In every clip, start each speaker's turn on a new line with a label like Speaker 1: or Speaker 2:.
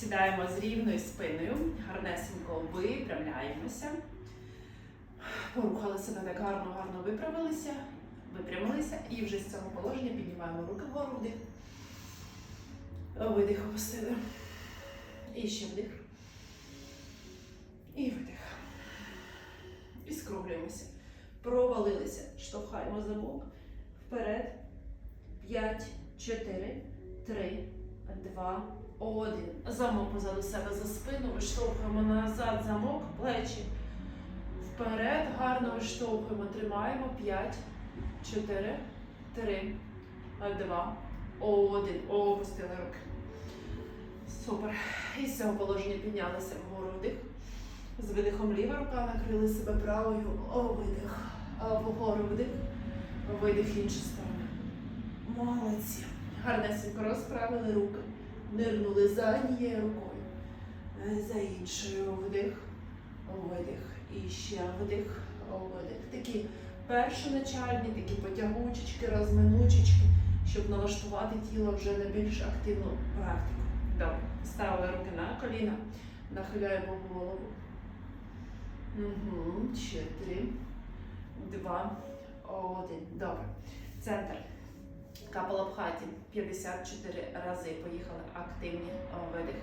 Speaker 1: Сідаємо з рівною спиною, гарнесенько випрямляємося. Порухали себе так гарно, гарно виправилися, випрямилися і вже з цього положення піднімаємо руки вгору вдих. Видих опустили. І ще вдих. І видих. І скруглюємося. Провалилися. Штовхаємо замок. Вперед. 5, 4, 3, 2, 1. Замок позаду себе за спину. Виштовхуємо назад замок, плечі. Вперед. Гарно виштовхуємо. Тримаємо. 5, 4, 3, 2, 1. Опустили руки. Супер. І з цього положення піднялися вгору вдих. З видихом ліва рука накрили себе правою. О, видих. Вгору вдих. Видих іншу сторону. Молодці. Гарнесенько розправили руки. Нирнули за однією рукою. е, За іншою вдих. Видих. І ще вдих. Видих. Такі першоначальні, такі потягучечки, розминучечки, щоб налаштувати тіло вже на більш активну практику. Добре. Ставили руки на коліна, нахиляємо голову. Угу. Ще три, два, один. Добре. Центр. Капалабхаті 54 рази. Поїхали активні видихи.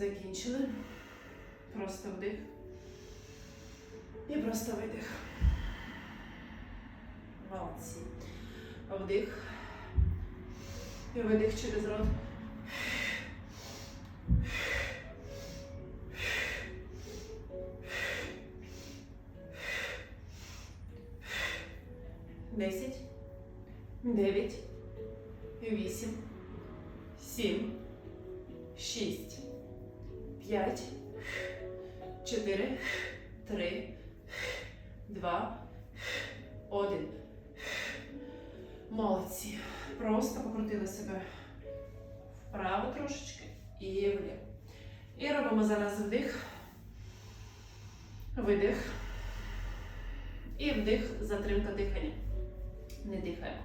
Speaker 1: Закінчили. Просто вдих. І просто видих. Молодці. Вдих. І видих через рот. Три. Два. Один. Молодці. Просто покрутили себе вправо трошечки і вліво. І робимо зараз вдих. Видих. І вдих, затримка дихання. Не дихаємо.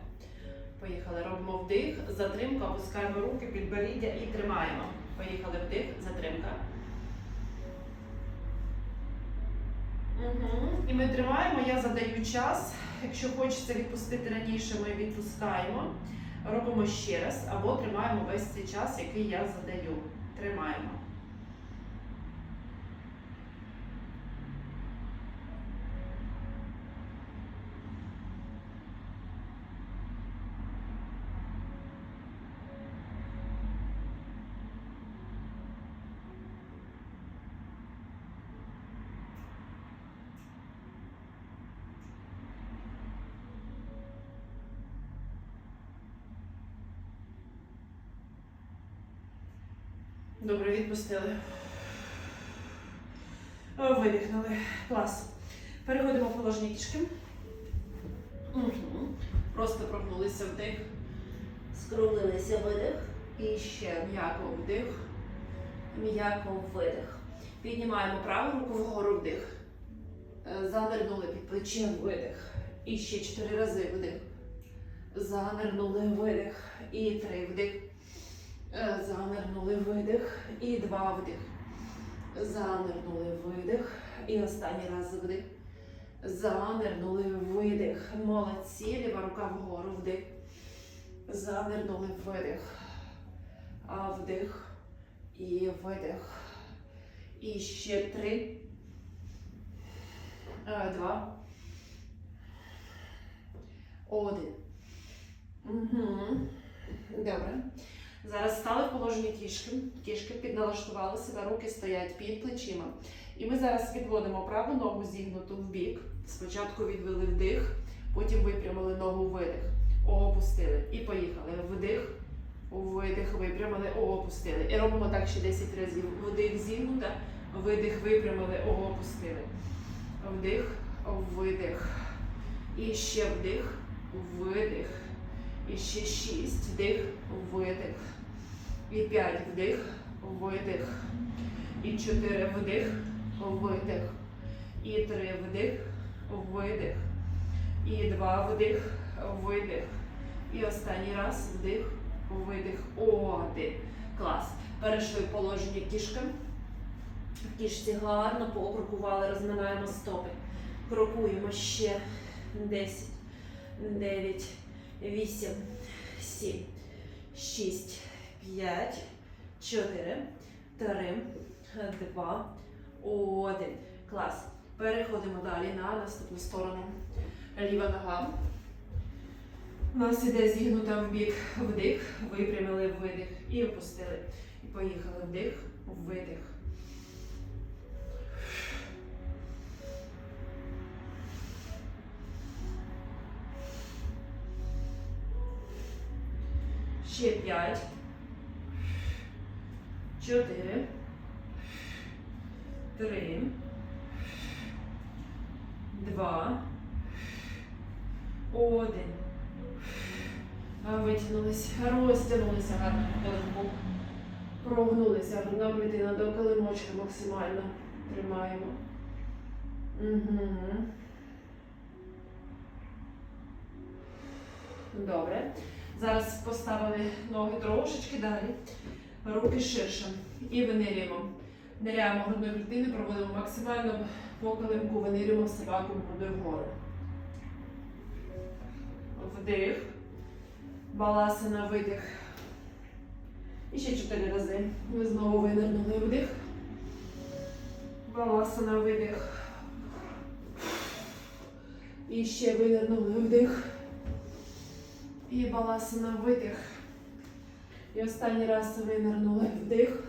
Speaker 1: Поїхали. Робимо вдих, затримка, опускаємо руки, підборіддя і тримаємо. Поїхали вдих, затримка. Угу. І ми тримаємо, я задаю час. Якщо хочеться відпустити раніше, ми відпускаємо. Робимо ще раз або тримаємо весь цей час, який я задаю. Тримаємо. Добре, відпустили. Видихнули. Клас. Переходимо в положення кішки. Угу. Просто прогнулися вдих. Скруглилися видих. І ще м'яко вдих. М'яко видих. Піднімаємо праву руку вгору вдих. Е, Занирнули під плечем видих. І ще чотири рази вдих. Занирнули видих. І три вдих. Е, Занирнули видих і два вдих. Занирнули видих. І останній раз вдих. Занирнули видих. Молодці. Ліва рука вгору вдих. Занирнули видих. А вдих. І видих. І ще три. Е, Два. Один. Угу. Добре. Зараз стали в положенні кішки. Кішки підналаштували себе, руки стоять під плечима. І ми зараз відводимо праву ногу зігнуту в бік. Спочатку відвели вдих, потім випрямили ногу видих. Опустили. І поїхали. Вдих, видих, випрямили, опустили. І робимо так ще 10 разів. Вдих, зігнута, видих, випрямили, опустили. Вдих, видих. І ще вдих, видих. І ще 6, вдих, видих. І 5 вдих, видих. І 4 вдих, видих. І 3 вдих, видих. І 2 вдих, видих. І останній раз вдих, видих. Один. Клас. Перейшли в положення кішка. В кішці гарно покрокували, розминаємо стопи. Крокуємо ще 10, 9, 8, 7, 6, 5, 4, 3, 2, 1. Клас. Переходимо далі на наступну сторону. Ліва нога. У нас іде зігнута в бік вдих, випрямили видих і опустили. І поїхали вдих, видих. Ще п'ять. Чотири. Три. Два. Один. А, Витягнулись, розтягнулися гарно в Прогнулися, грудна клітина до килимочка максимально тримаємо. Угу. Добре. Зараз поставили ноги трошечки далі, руки ширше. І винирюємо. Ниряємо грудної клітини, проводимо максимально по винирюємо собаку грудою вгору. Вдих. Баласана, видих. І ще чотири рази. Ми знову винирнули вдих. Баласана, видих. І ще винирнули вдих. І баласана, видих. І останній раз винирнули вдих.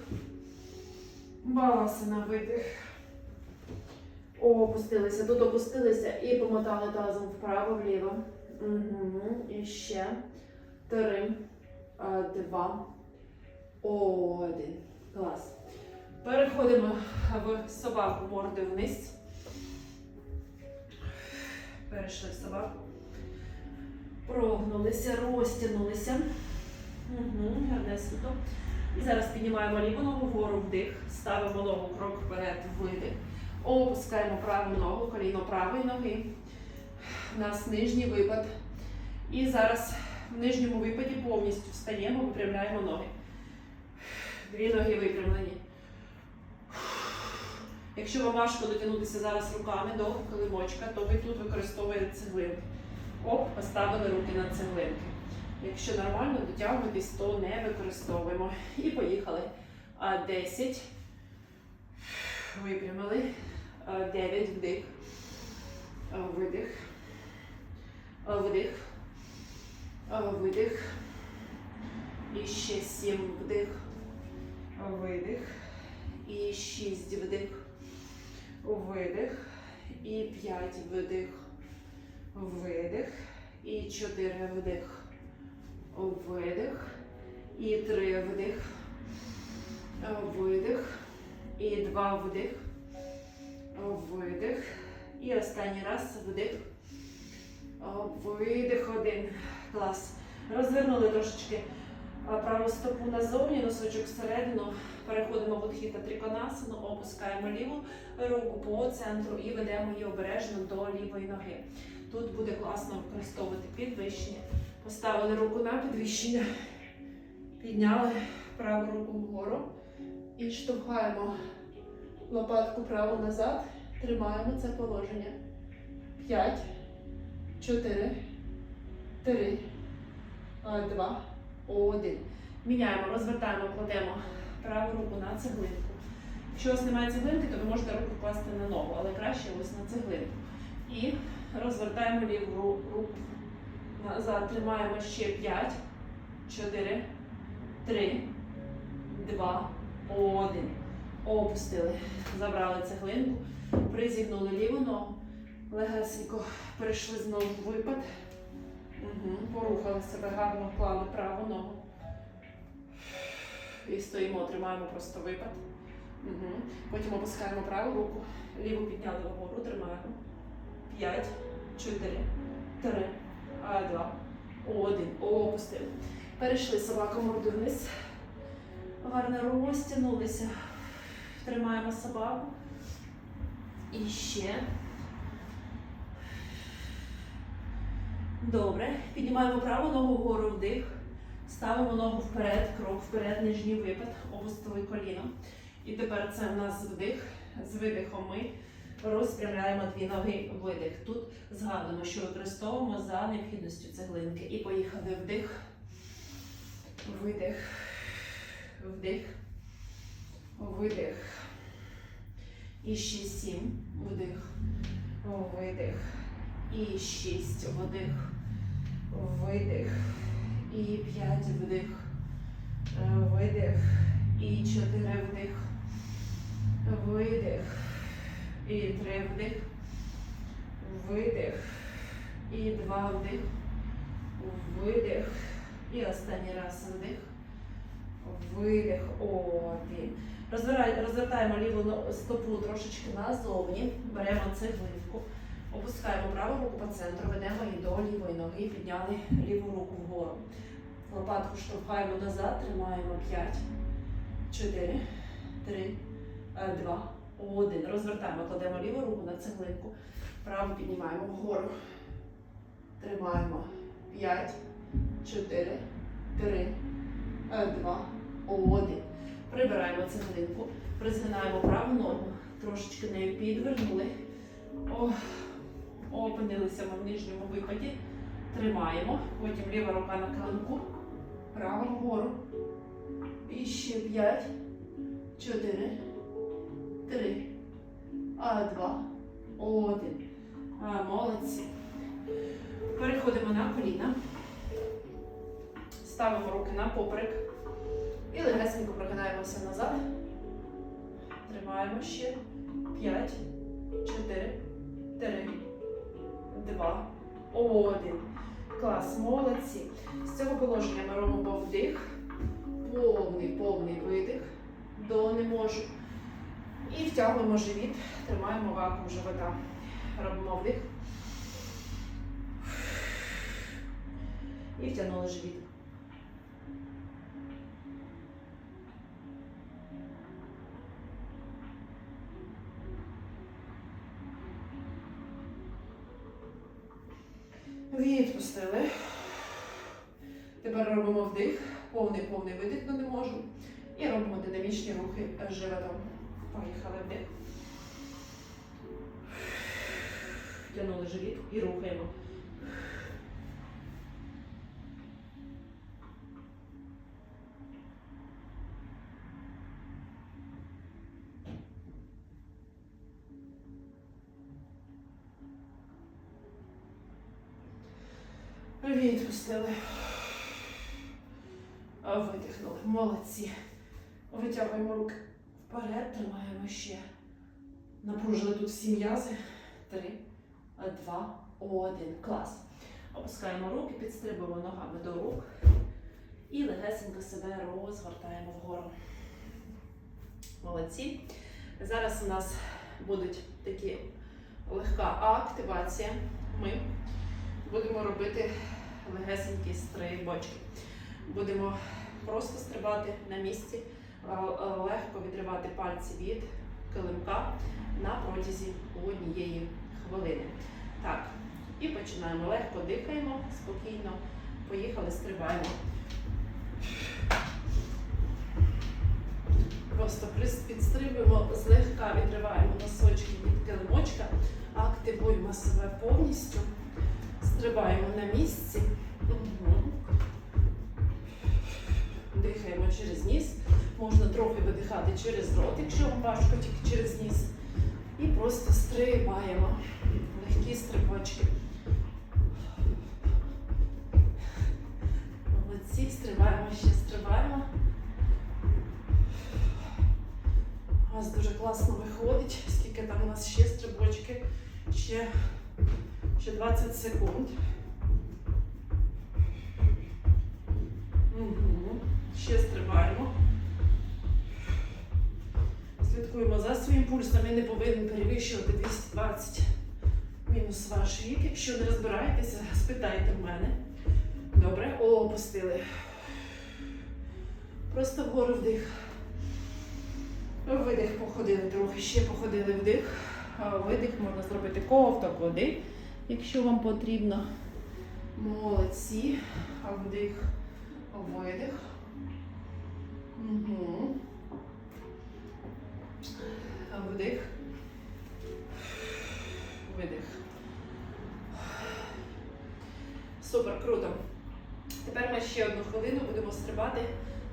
Speaker 1: Баласана, видих. Опустилися. Тут опустилися і помотали тазом вправо-вліво. Угу. І ще. Три, два, один. Клас. Переходимо в собаку морди вниз. Перейшли в собаку. Прогнулися, розтягнулися. Угу, гарнесенько. І зараз піднімаємо ліву ногу вгору вдих. Ставимо ногу крок вперед, видих. Опускаємо праву ногу, коліно правої ноги. У нас нижній випад. І зараз в нижньому випаді повністю встаємо, випрямляємо ноги. Дві ноги випрямлені. Якщо вам важко дотягнутися зараз руками до килимочка, то ви тут використовуєте цеглинки. Оп, поставили руки на цеглинки. Якщо нормально дотягуєтесь, то не використовуємо. І поїхали. А, 10. Випрямили. А, 9 вдих. Видих. Вдих. Видих. І ще 7 вдих. Видих. І 6 вдих. Видих. І 5 вдих. Видих. І 4 вдих. Видих. І 3 вдих. Видих. І 2 вдих. Видих. І останній раз вдих. Видих один. Клас. Розвернули трошечки праву стопу назовні, носочок всередину. Переходимо в отхіта триконасану, опускаємо ліву руку по центру і ведемо її обережно до лівої ноги. Тут буде класно використовувати підвищення. Поставили руку на підвищення, підняли праву руку вгору і штовхаємо лопатку праву назад. Тримаємо це положення. П'ять, чотири, три, а, два, один. Міняємо, розвертаємо, кладемо праву руку на цеглинку. Якщо у вас немає цеглинки, то ви можете руку класти на ногу, але краще ось на цеглинку. І розвертаємо ліву руку назад. Тримаємо ще 5, 4, 3, 2, 1. Опустили. Забрали цеглинку, призігнули ліву ногу. Легесенько перейшли знову в випад. Угу. Порухали себе гарно, вклали праву ногу. І стоїмо, тримаємо просто випад. Угу. Потім опускаємо праву руку, ліву підняли вгору, тримаємо. П'ять, чотири, три, два, один. Опустили. Перейшли собаку морду вниз. Гарно розтягнулися. Тримаємо собаку. І ще. Добре. Піднімаємо праву ногу вгору вдих. Ставимо ногу вперед, крок вперед, нижній випад, опустили коліно. І тепер це в нас вдих. З видихом ми розпрямляємо дві ноги видих. Тут згадуємо, що використовуємо за необхідністю цеглинки. І поїхали вдих, видих, вдих, видих. І ще сім. Вдих, видих. І шість. Вдих, видих. І п'ять вдих. Видих. І чотири вдих. Видих. І три вдих. Видих. І два вдих. Видих. І останній раз вдих. Видих. Один. Розвертаємо ліву стопу трошечки назовні. Беремо цеглинку. Опускаємо праву руку по центру, ведемо її до лівої ноги, підняли ліву руку вгору. Лопатку штовхаємо назад, тримаємо 5, 4, 3, 2, 1. Розвертаємо, кладемо ліву руку на цеглинку, праву піднімаємо вгору. Тримаємо 5, 4, 3, 2, 1. Прибираємо цеглинку, призгинаємо праву ногу, трошечки нею підвернули. Ох. Опинилися ми в нижньому випаді. Тримаємо. Потім ліва рука на килимку. Права вгору. І ще 5, 4, 3, а 2, 1. А, молодці. Переходимо на коліна. Ставимо руки на поперек. І легесенько прогинаємося назад. Тримаємо ще 5, 4, 3, два, один. Клас, молодці. З цього положення ми робимо вдих, повний, повний видих, до не можу. І втягуємо живіт, тримаємо вакуум живота. Робимо вдих. І втягнули живіт. Відпустили. Тепер робимо вдих, повний повний видих, але не можу. І робимо динамічні рухи животом. Поїхали вдих. Тянули живіт і рухаємо. Відпустили. Видихнули. Молодці. Витягуємо руки тримаємо ще. Напружили тут всі м'язи. Три, два, один. Клас. Опускаємо руки, підстрибуємо ногами до рук. І легесенько себе розгортаємо вгору. Молодці. Зараз у нас будуть такі легка активація. Ми будемо робити легесенькі стрибочки. Будемо просто стрибати на місці, легко відривати пальці від килимка на протязі однієї хвилини. Так, і починаємо. Легко дихаємо, спокійно. Поїхали, стрибаємо. Просто підстрибуємо, злегка відриваємо носочки від килимочка, активуємо себе повністю. Стрибаємо на місці. Мгм. Дихаємо через ніс. Можна трохи видихати через рот, якщо вам важко тільки через ніс. І просто стрибаємо. Легкі стрибочки. Молодці, стрибаємо, ще стрибаємо. У вас дуже класно виходить. Скільки там у нас ще стрибочки? Ще Ще 20 секунд. Перевищувати 220 мінус ваш вік. Якщо не розбираєтеся, спитайте в мене. Добре, О, опустили. Просто вгору вдих. Видих походили трохи, ще походили вдих. Видих можна зробити ковток води, якщо вам потрібно. Молодці. Вдих, видих. Угу. Вдих. Видих. Супер, круто. Тепер ми ще одну хвилину будемо стрибати,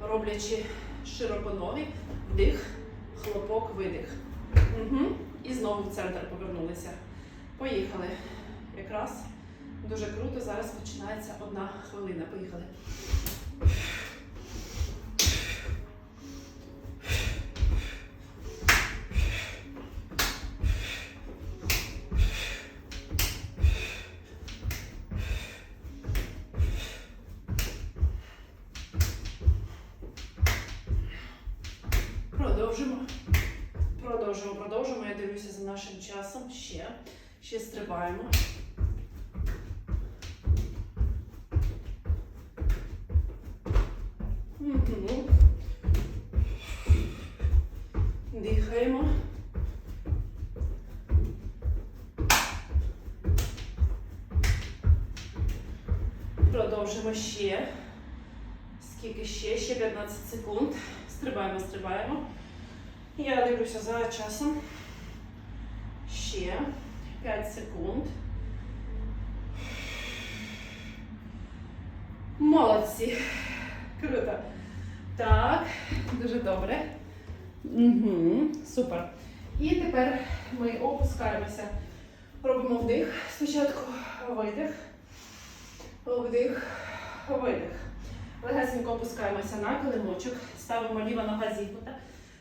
Speaker 1: роблячи широконові вдих, хлопок, видих. Угу. І знову в центр повернулися. Поїхали. Якраз дуже круто. Зараз починається одна хвилина. Поїхали. Продовжимо ще. Скільки ще? Ще 15 секунд. Стрибаємо, стрибаємо. Я дивлюся за часом. Ще 5 секунд. Молодці. Круто. Так, дуже добре. Угу, Супер. І тепер ми опускаємося. Робимо вдих. Спочатку видих. Вдих, видих. Легесенько опускаємося на килимочок. Ставимо ліва нога зігнута.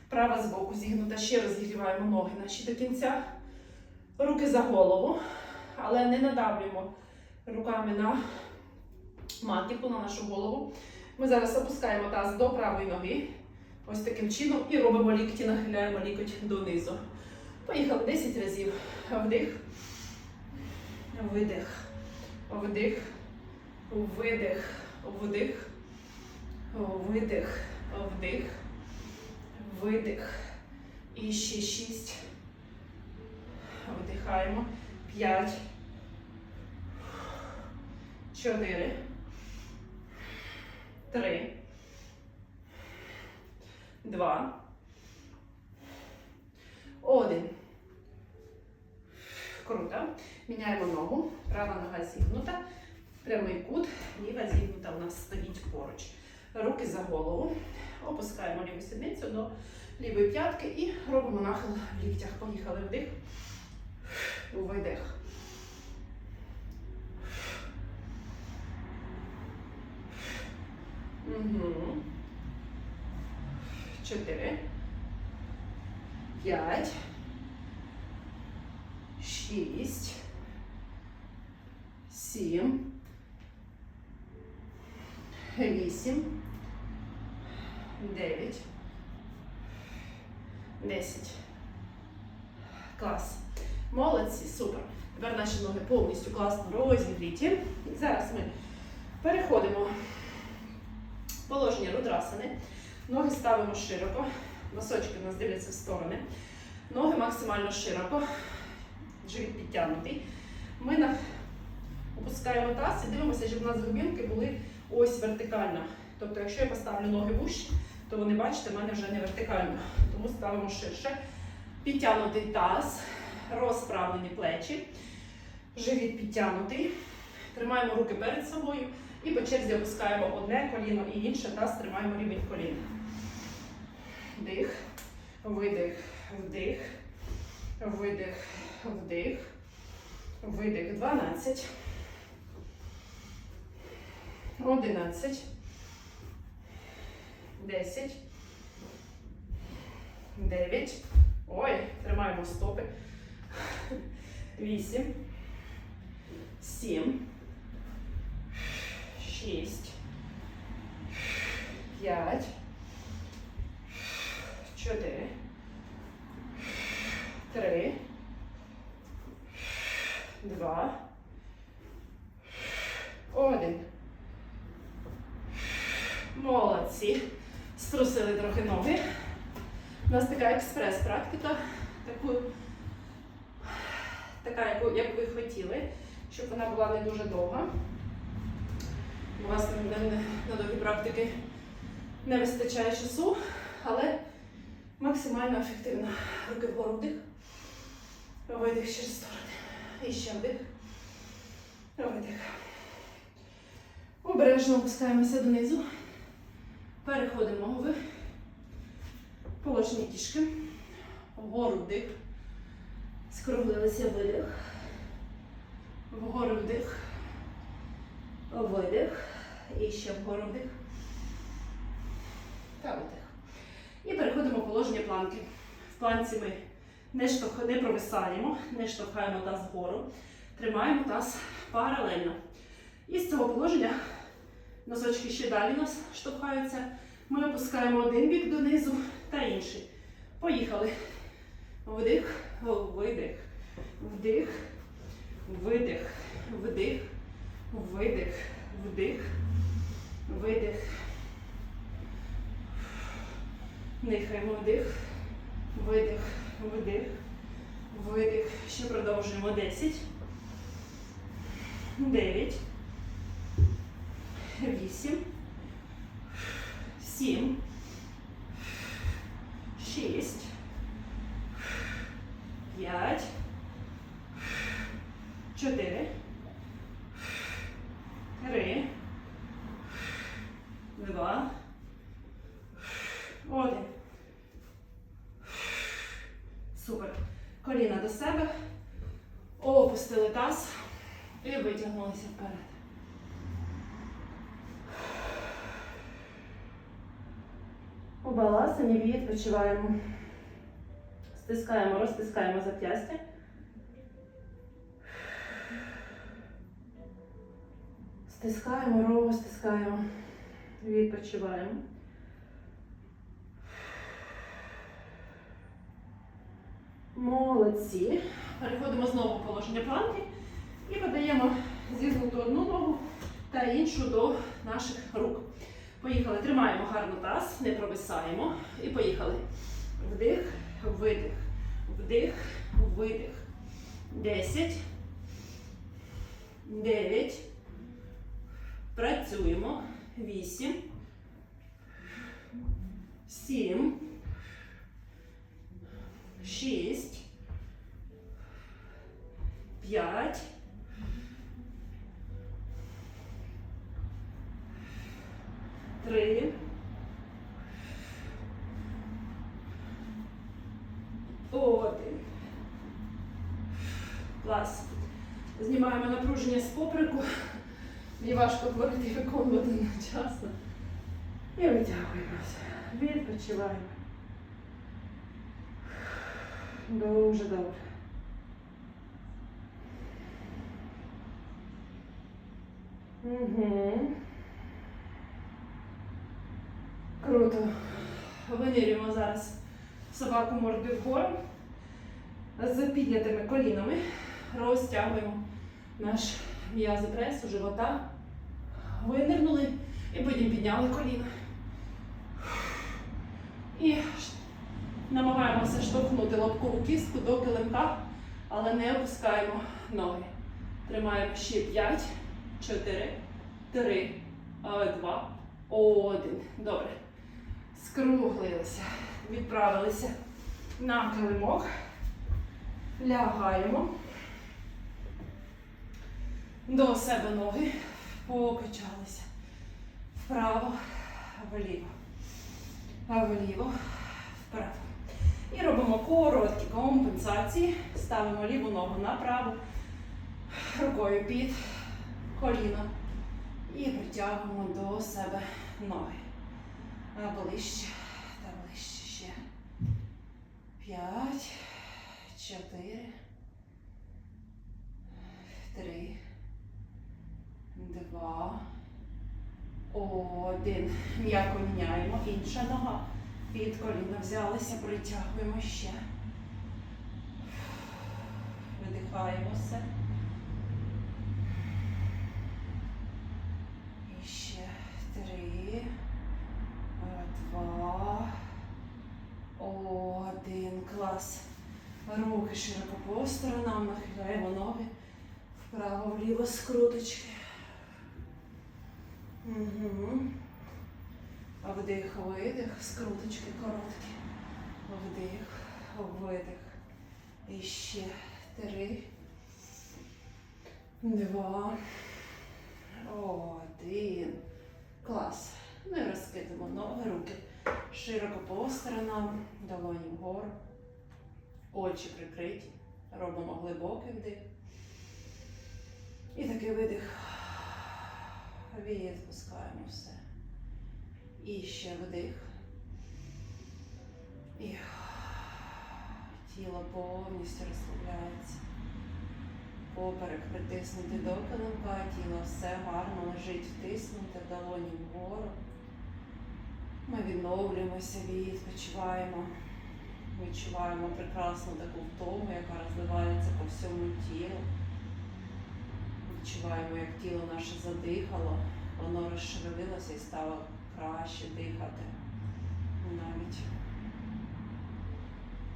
Speaker 1: Права збоку зігнута. Ще розігріваємо ноги наші до кінця. Руки за голову. Але не надавлюємо руками на матіку, на нашу голову. Ми зараз опускаємо таз до правої ноги. Ось таким чином. І робимо лікті, нахиляємо лікоть донизу. Поїхали 10 разів. Вдих. Видих. Вдих. Видих. Вдих. Видих. Вдих. Видих. І ще шість. Вдихаємо. П'ять. Чотири. Три. Два. Один. Круто. Міняємо ногу. Права нога зігнута. Прямий кут. Ліва зігнута у нас стоїть поруч. Руки за голову. Опускаємо ліву сідницю до лівої п'ятки і робимо нахил в ліктях. Поїхали вдих. Видих. Угу. Чотири. П'ять. Шість. Сім. Вісім. Дев'ять. Десять. Клас. Молодці, супер. Тепер наші ноги повністю класно розігріті. Зараз ми переходимо в положення рудрасани. Ноги ставимо широко. Носочки у нас дивляться в сторони. Ноги максимально широко. Живіт підтягнутий. Ми опускаємо таз і дивимося, щоб у нас глибинки були ось вертикально. Тобто, якщо я поставлю ноги вущі, то вони, бачите, в мене вже не вертикально. Тому ставимо ширше. Підтягнутий таз, розправлені плечі, живіт підтягнутий. Тримаємо руки перед собою і по черзі опускаємо одне коліно і інше, таз тримаємо рівень коліна. Вдих, видих, вдих, видих, вдих, видих. 12. 11, 10, 9, ой, тримаємо стопи, 8, 7, 6, 5, 4, 3, 2, 1. Відпустили трохи ноги. У нас така експрес-практика, таку, така, яку, як ви хотіли, щоб вона була не дуже довга. У вас на, на, на довгі практики не вистачає часу, але максимально ефективно. Руки вгору вдих. Видих через сторони. І ще вдих. Видих. Обережно опускаємося донизу. Переходимо в положення кішки. Вгору вдих. Скруглилися видих. Вгору вдих. Видих. І ще вгору вдих. Та видих. І переходимо в положення планки. В планці ми не, штовх... не провисаємо, не штовхаємо таз вгору. Тримаємо таз паралельно. І з цього положення носочки ще далі нас штовхаються. Ми опускаємо один бік донизу та інший. Поїхали. Вдих, видих, вдих, видих, вдих, видих, вдих, видих. Дихаємо вдих, видих, вдих, видих. Ще продовжуємо 10, 9, 8, 7, 6, 5, 4, 3, 2, один. Супер. Коліна до себе. Опустили таз і витягнулися вперед. У відпочиваємо. Стискаємо, розтискаємо зап'ястя. Стискаємо, розтискаємо. Відпочиваємо. Молодці. Переходимо знову в положення планки і подаємо зігнуту одну ногу та іншу до наших рук. Поїхали. Тримаємо гарно таз, не провисаємо. І поїхали. Вдих, видих, вдих, видих. 10, 9. Працюємо. 8, 7, 6, 5, 3, один. Клас. Знімаємо напруження з поприку. Мені важко говорити виконувати одночасно. І витягуємося. Відпочиваємо. Дуже добре. Угу. Круто. Винирюємо зараз собаку мордою вгору. З піднятими колінами розтягуємо наш м'язи пресу, живота. Винирнули і потім підняли коліна. І намагаємося штовхнути лобкову кістку до килимка, але не опускаємо ноги. Тримаємо ще 5, 4, 3, 2, 1. Добре. Скруглилися. Відправилися на килимок. Лягаємо. До себе ноги. Покачалися. Вправо, вліво. Вліво, вправо. І робимо короткі компенсації. Ставимо ліву ногу направо, рукою під коліно. І притягуємо до себе ноги. А ближче та ближче ще. П'ять, чотири, три, два, один. М'яко міняємо. Інша нога. Під коліно взялися, притягуємо ще. Видихаємо все. І ще три, два, Клас. Руки широко по сторонам, нахиляємо ноги вправо, вліво скруточки. Угу. Вдих, видих, скруточки короткі. Вдих, видих. І ще три. Два. Один. Клас. Ну і розкидемо ноги, руки широко по сторонам, долоні вгору. Очі прикриті. Робимо глибокий вдих. І такий видих. Відпускаємо все. І ще вдих. І тіло повністю розслабляється. Поперек притиснути до килимка, тіло все гарно лежить втиснуте, долоні вгору. Ми відновлюємося, відпочиваємо. Відчуваємо прекрасну таку втому, яка розливається по всьому тілу. Відчуваємо, як тіло наше задихало, воно розширилося і стало краще дихати. Навіть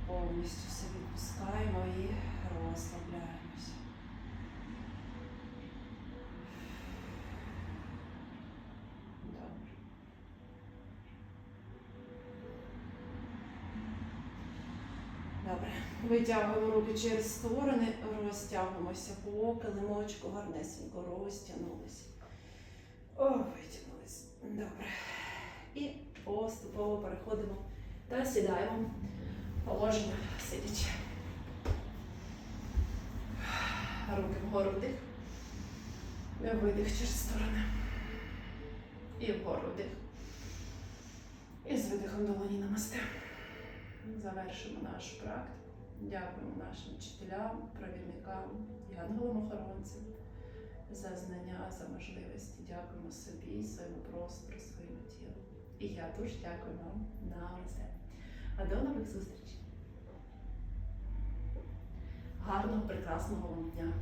Speaker 1: повністю все відпускаємо і розслабляємося. Добре. Добре. Витягуємо руки через сторони, розтягуємося по килимочку, гарнесенько розтягнулися. О, витягнулись. Добре. І поступово переходимо та сідаємо в положення сидячи. Руки вгору вдих. Видих через сторони. І вгору вдих. І з видихом долоні намасте. Завершимо нашу практику. Дякуємо нашим вчителям, провідникам і ангелам-охоронцям за знання, за можливості. Дякуємо собі, своєму простору, своєму тілу. І я дуже дякую вам на все. А до нових зустрічей. Гарного, прекрасного вам дня!